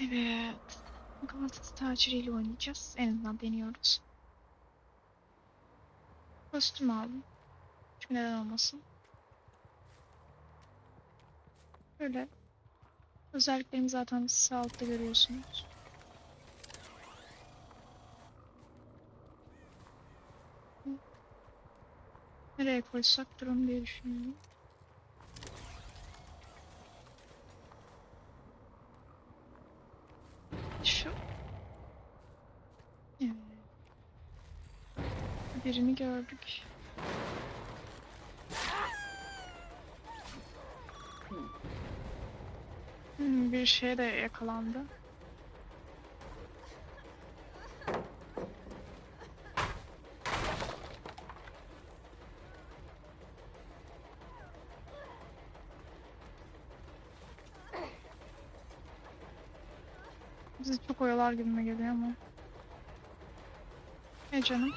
Evet. Galatasaray taciriyle oynayacağız. En azından deniyoruz. Kostüm aldım. Çünkü neden olmasın. Böyle. Özelliklerimi zaten sağ altta görüyorsunuz. Nereye koysak durun diye düşünüyorum. Şu. Evet. Birini gördük. Hmm, bir şeye de yakalandı. Bizi çok oyalar gibime geliyor ama. Ne canım?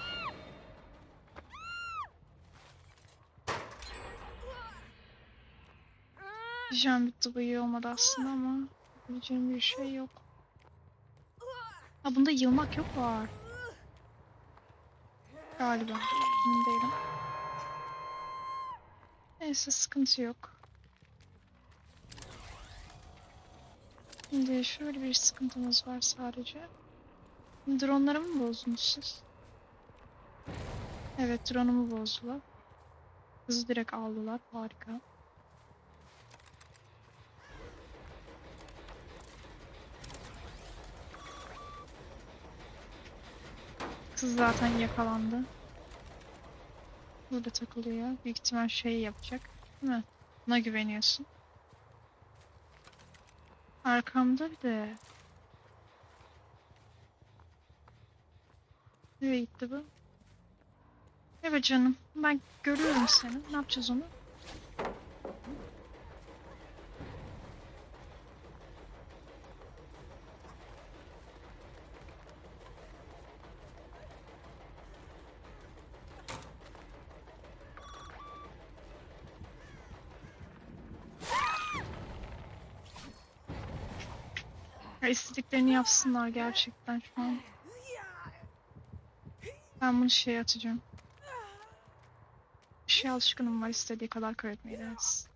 Diyeceğim bitti bu olmadı aslında ama diyeceğim bir şey yok. Ha bunda yılmak yok var. Galiba. Emin değilim. Neyse sıkıntı yok. Şimdi şöyle bir sıkıntımız var sadece. Dronları mı bozdunuz siz? Evet drone'umu bozdular. Kızı direkt aldılar. Harika. Kız zaten yakalandı. Burada takılıyor. Büyük ihtimal şey yapacak. Değil mi? Buna güveniyorsun. Arkamda bir de. Nereye gitti bu? Evet canım. Ben görüyorum seni. Ne yapacağız onu? İstediklerini yapsınlar gerçekten şu an. Ben bunu şeye atacağım. Şey alışkınım var istediği kadar kaybetmeyi deriz.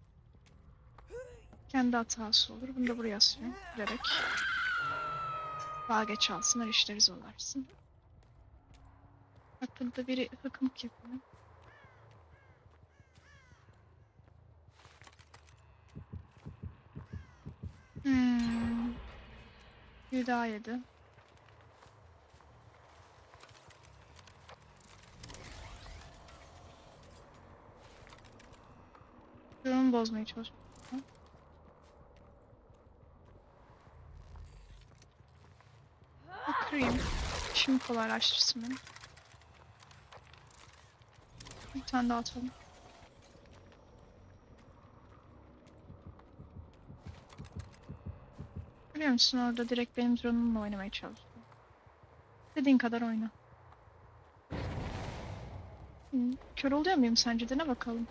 Kendi hatası olur. Bunu da buraya asıyorum. Bilerek. Daha geç alsınlar işleri zorlarsın. Bak biri hıkımık yapıyor. Hmm. Bir daha yedi. Durumu bozmaya çalışıyorum. Kırayım. Şimdi kolaylaştırsın beni. Bir tane daha atalım. Biliyor musun orada direkt benim drone'umla oynamaya çalışıyor. Dediğin kadar oyna. Hı, Kör oluyor muyum sence? Dene bakalım.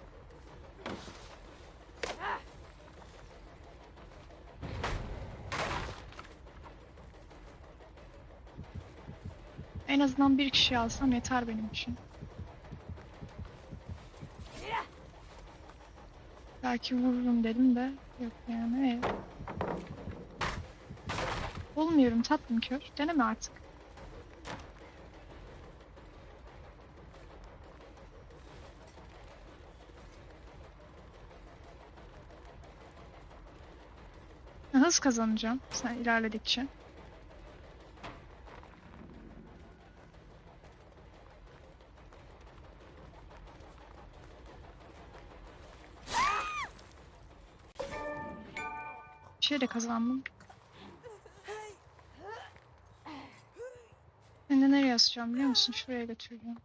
En azından bir kişi alsam yeter benim için. Belki vururum dedim de yok yani. Evet. Olmuyorum tatlım kör. Deneme artık. Hız kazanacağım sen ilerledikçe. Bir şey de kazandım. Asacağım biliyor musun? Şuraya götürüyorum.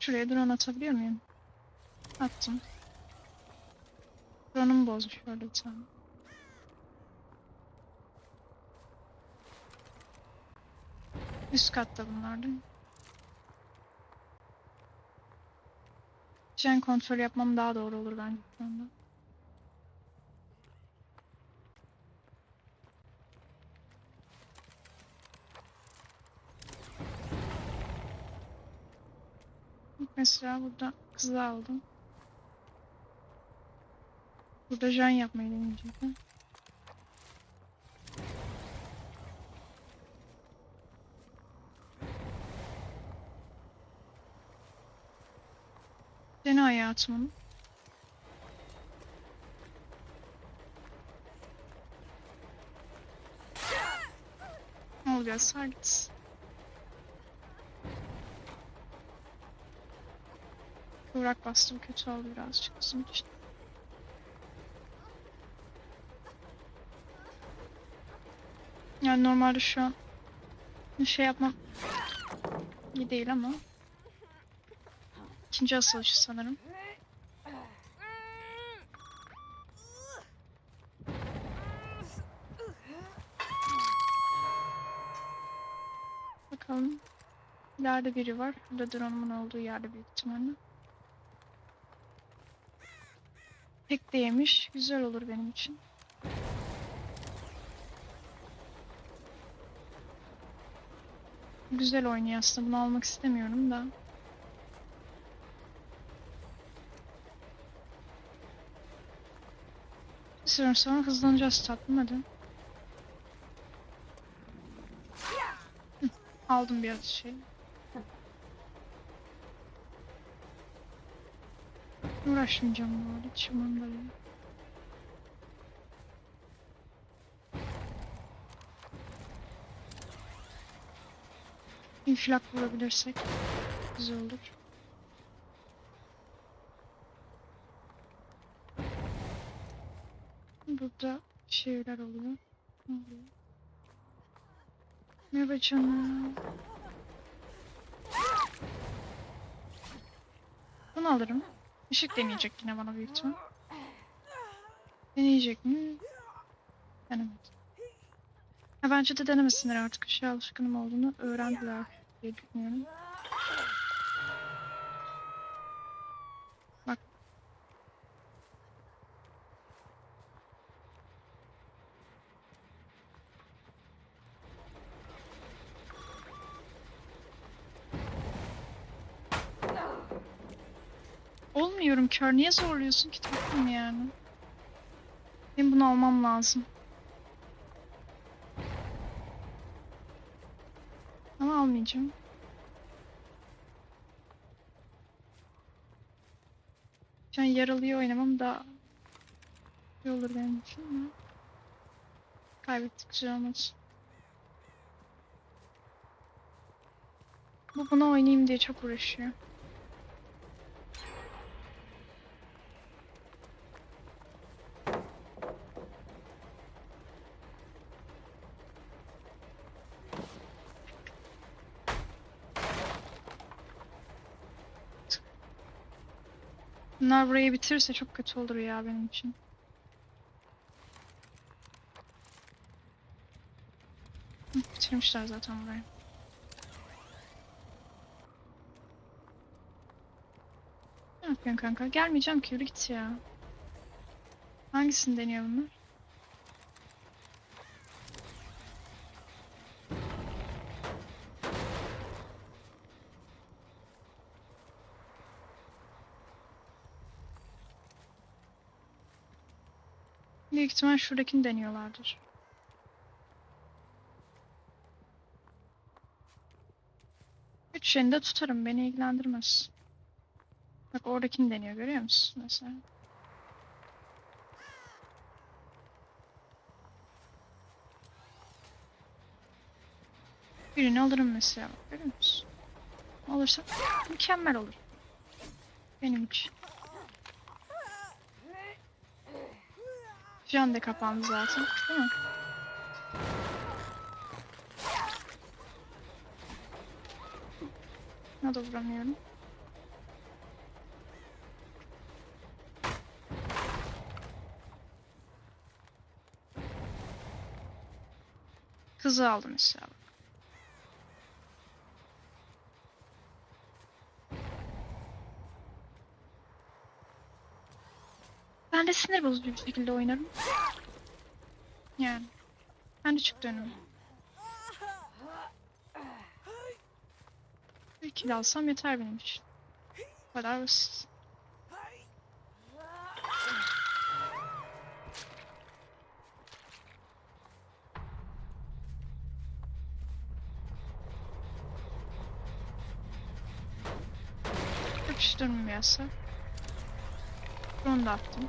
Şuraya drone atabiliyor muyum? Attım. Drone'umu bozmuş öyle bir. Üst katta bunlar değil mi? Gen kontrol yapmam daha doğru olur bence şu anda. Mesela burada kızı aldım. Burada jen yapmayı deneyecektim. Dene hayatımın. Ne oluyor? Sar gitsin. Kıvrak bastım kötü oldu birazcık bizim için. Yani normalde şu an şey yapmam iyi değil ama ikinci asılışı sanırım. Bakalım. İleride biri var. Burada drone'umun olduğu yerde büyük ihtimalle. Pek de. Güzel olur benim için. Güzel oynuyor aslında. Bunu almak istemiyorum da. Süre sonra hızlanacağız tatlım hadi. Aldım biraz şey. Uğraşmayacağım bu arada. Değil. İnfilak vurabilirsek güzel olur. Burada şeyler oluyor. Ne oluyor? Merhaba canım. Bunu alırım. Işık deneyecek yine bana büyük ihtimal. Deneyecek mi? Denemedi. Ha, bence de denemesinler artık. Işığa alışkınım olduğunu öğrendiler diye düşünüyorum. Olmuyorum kör. Niye zorluyorsun ki tatlım yani? Benim bunu almam lazım. Ama almayacağım. Şu an yaralıyı oynamam daha iyi olur benim için ama kaybettik güzel. Bu buna oynayayım diye çok uğraşıyor. Bunlar burayı bitirirse çok kötü olur ya benim için. Hı, Bitirmişler zaten burayı. Ne yapıyorsun kanka? Gelmeyeceğim ki yürü git ya. Hangisini deniyor bunlar? İhtimal şuradakini deniyorlardır. Üç şeyini de tutarım. Beni ilgilendirmez. Bak oradakini deniyor görüyor musun mesela? Birini alırım mesela. Görüyor musun? Alırsam mükemmel olur. Benim için. Can da kapandı zaten. Değil mi? Buna da vuramıyorum. Kızı aldım mesela. de sinir bozucu bir şekilde oynarım. Yani. Ben de çıktı önüme. Bir kill alsam yeter benim için. Bu kadar basit. Yapıştırmam yasa. Onu da attım.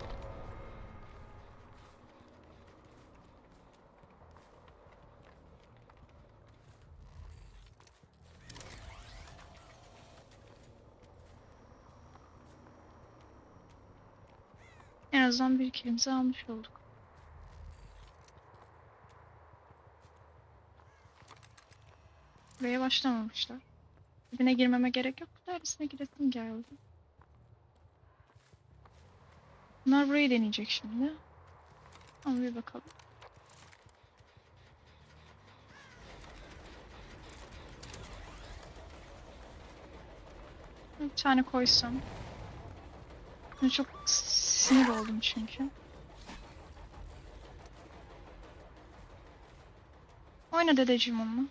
Azından bir kilimizi almış olduk. Buraya başlamamışlar. Dibine girmeme gerek yok. Neredesine giresim geldi. Bunlar burayı deneyecek şimdi. Ama bir bakalım. Bir tane koysam. Ben çok sinir oldum çünkü. Oyna dedeciğim onunla.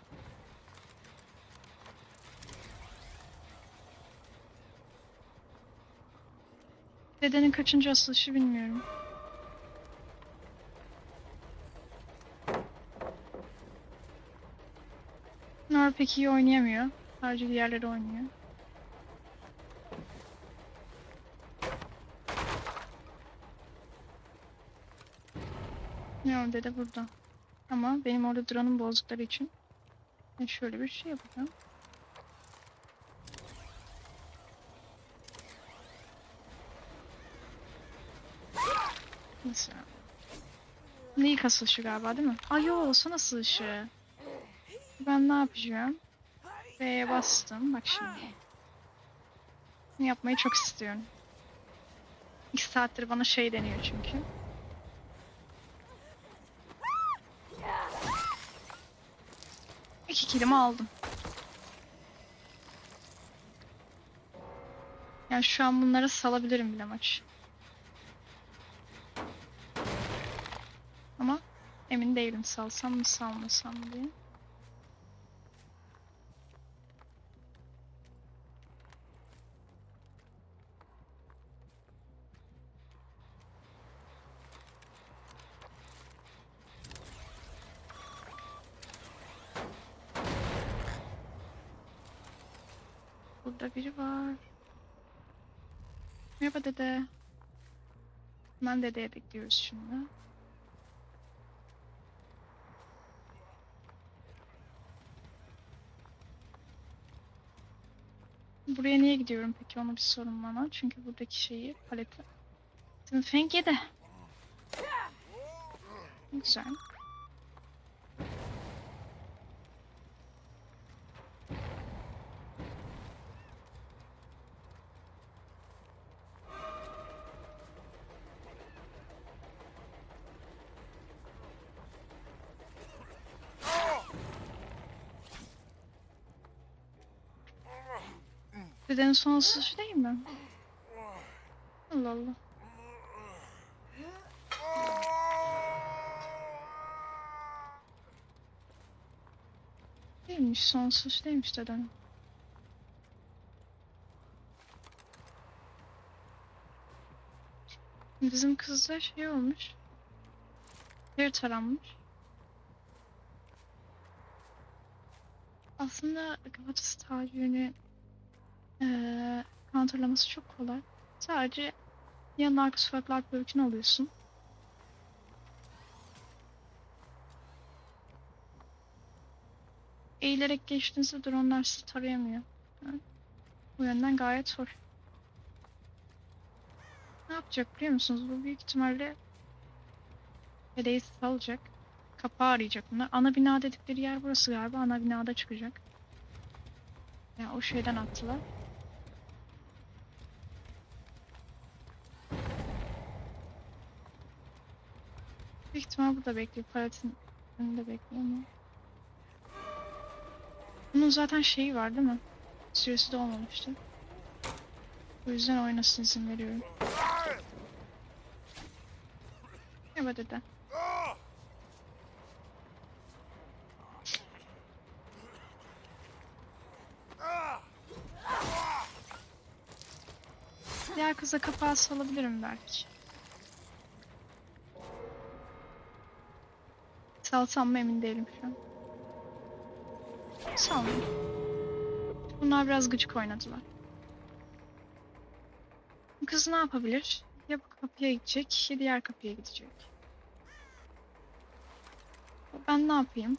Dedenin kaçıncı asılışı bilmiyorum. Nor pek iyi oynayamıyor. Sadece diğerleri oynuyor. Yok dede burada. Ama benim orada drone'um bozdukları için ben şöyle bir şey yapacağım. Mesela. Bunu ilk asılışı galiba değil mi? Ay yo son asılışı. Ben ne yapacağım? B'ye bastım. Bak şimdi. Bunu yapmayı çok istiyorum. İki saattir bana şey deniyor çünkü. İki kilimi aldım. Yani şu an bunları salabilirim bile maç. Ama emin değilim salsam mı salmasam mı diye. Burada biri var. Merhaba dede. Ben dedeye bekliyoruz şimdi. Buraya niye gidiyorum peki onu bir sorun bana. Çünkü buradaki şeyi paleti. Şimdi Feng yedi. Güzel. Dedenin son ısışı değil mi? Allah Allah. Değilmiş son ısışı değilmiş dedenin. Bizim kızda şey olmuş. Bir taranmış. Aslında kafatası tacirini counterlaması çok kolay. Sadece yanın arka sokaklar bölükünü alıyorsun. Eğilerek geçtiğinizde dronlar sizi tarayamıyor. Bu yönden gayet hoş. Ne yapacak biliyor musunuz? Bu büyük ihtimalle Hedeyi salacak. Kapağı arayacak bunlar. Ana bina dedikleri yer burası galiba. Ana binada çıkacak. Yani o şeyden attılar. İhtimal burada bekliyor. Paletin önünde bekliyor ama. Bunun zaten şeyi var değil mi? Süresi de olmamıştı. O yüzden oynasın izin veriyorum. Evet dede. Diğer kıza kapağı salabilirim belki. Salsam mı emin değilim şu an. Salmayayım. Bunlar biraz gıcık oynadılar. Kız ne yapabilir? Ya bu kapıya gidecek ya diğer kapıya gidecek. Ben ne yapayım?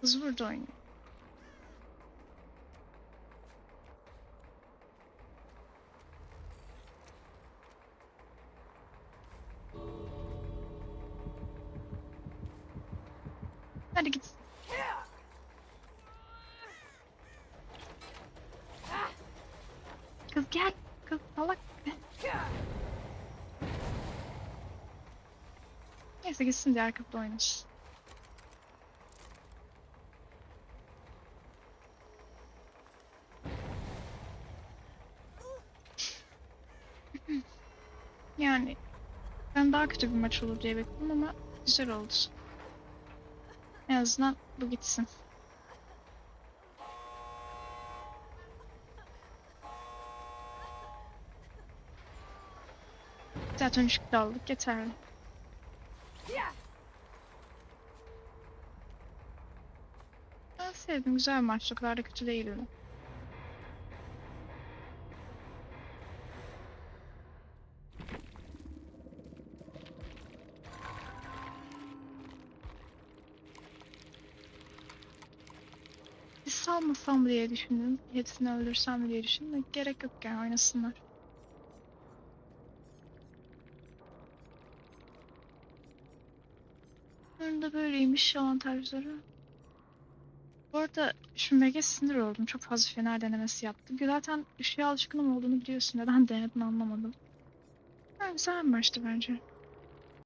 Kız burada oynuyor. Hadi git. Kız gel. Kız salak. Neyse gitsin diğer kapıda oynasın. Yani ben daha kötü bir maç olur diye bekledim ama güzel oldu. En azından bu gitsin. Zaten kill aldık yeterli. Sevdim güzel maç o kadar da kötü değildi. Bir salmasam diye düşündüm. Hepsini öldürsem diye düşündüm. Gerek yok yani oynasınlar. Da böyleymiş avantajları. Bu arada düşünmeye sinir oldum. Çok fazla fener denemesi yaptım. Zaten ışığa alışkınım olduğunu biliyorsun. Neden denedin anlamadım. Ha, güzel bir maçtı bence.